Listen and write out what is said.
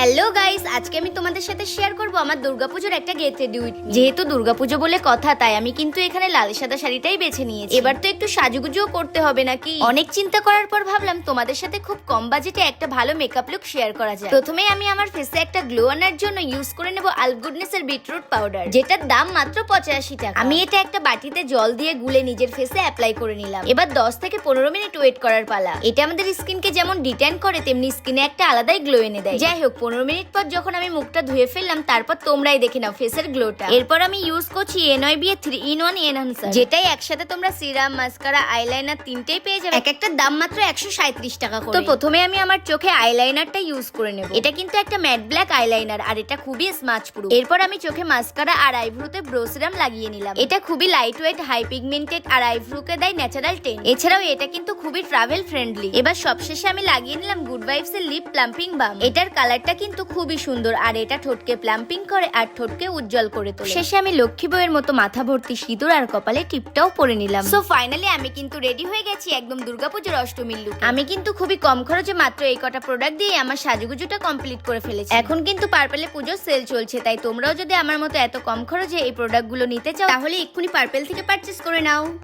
Hello guys আজকে আমি তোমাদের সাথে শেয়ার করব আমার দুর্গাপুজোর একটা গেট রেডি যেহেতু দুর্গাপুজো বলে কথা, তাই আমি কিন্তু এখানে লাল সাদা শাড়িটাই বেছে নিয়েছি। এবার তো একটু সাজুগুজুও করতে হবে নাকি? অনেক চিন্তা করার পর ভাবলাম তোমাদের সাথে খুব কম বাজেটে একটা ভালো মেকআপ লুক শেয়ার করা যায় প্রথমে আমি আমার ফেসে একটা গ্লো আনার জন্য ইউজ করে নেব আলগুডনেস এর বিটরুট পাউডার যেটার দাম মাত্র পঁচাশি টাকা। আমি এটা একটা বাটিতে জল দিয়ে গুলে নিজের ফেসে অ্যাপ্লাই করে নিলাম। এবার দশ থেকে পনেরো মিনিট ওয়েট করার পালা। এটা আমাদের স্কিনকে যেমন ডিটেন করে, তেমনি স্কিনে একটা আলাদাই গ্লো এনে দেয়। যাই হোক পনেরো মিনিট পর যখন আমি মুখটা ধুয়ে ফেললাম, তারপর তোমরাই দেখে নাও ফেসের গ্লোটা এরপর আমি ইউজ করছি এনআই বিয়ে থ্রি ইন ওয়ান এনহান্সার যেটাই একসাথে তোমরা সিরাম মাস্কারা আইলাইনার তিনটেই পেয়ে যাবে। এক একটা দাম মাত্র একশো সাঁত্রিশ টাকা করে। তো প্রথমে আমি আমার চোখে আইলাইনারটা ইউজ করে নেব। এটা কিন্তু একটা ম্যাট ব্ল্যাক আইলাইনার আর এটা খুবই স্মাচ প্রুফ এরপর আমি চোখে মাস্কারা আর আইব্রুতে ব্রো সিরাম লাগিয়ে নিলাম। এটা খুবই লাইট ওয়েট হাই পিগমেন্টেড আর আইব্রুকে দেয় ন্যাচারাল টেন এছাড়াও এটা কিন্তু খুবই ট্রাভেল ফ্রেন্ডলি এবার সবশেষে আমি লাগিয়ে নিলাম গুড ভাইবস এর লিপ প্লাম্পিং বাম এটার কালারটা কিন্তু খুবই সুন্দর। আর এটা ঠোঁটকে প্লাম্পিং করে আর ঠোঁটকে উজ্জ্বল করে তোলে। শেষে আমি লক্ষ্মী বইয়ের মতো মাথা ভর্তি সিঁদুর আর কপালে টিপটাও পরে নিলাম। সো ফাইনালি আমি কিন্তু রেডি হয়ে গেছি একদম দুর্গাপুজোর অষ্টমীর লুক আমি কিন্তু খুবই কম খরচে মাত্র এই কটা প্রোডাক্ট দিয়ে আমার সাজুগুজুটা কমপ্লিট করে ফেলেছি। এখন কিন্তু পার্পেলে পুজোর সেল চলছে তাই তোমরাও যদি আমার মতো এত কম খরচে এই প্রোডাক্টগুলো নিতে চাও তাহলে এক্ষুনি পার্পেল থেকে পারচেস করে নাও।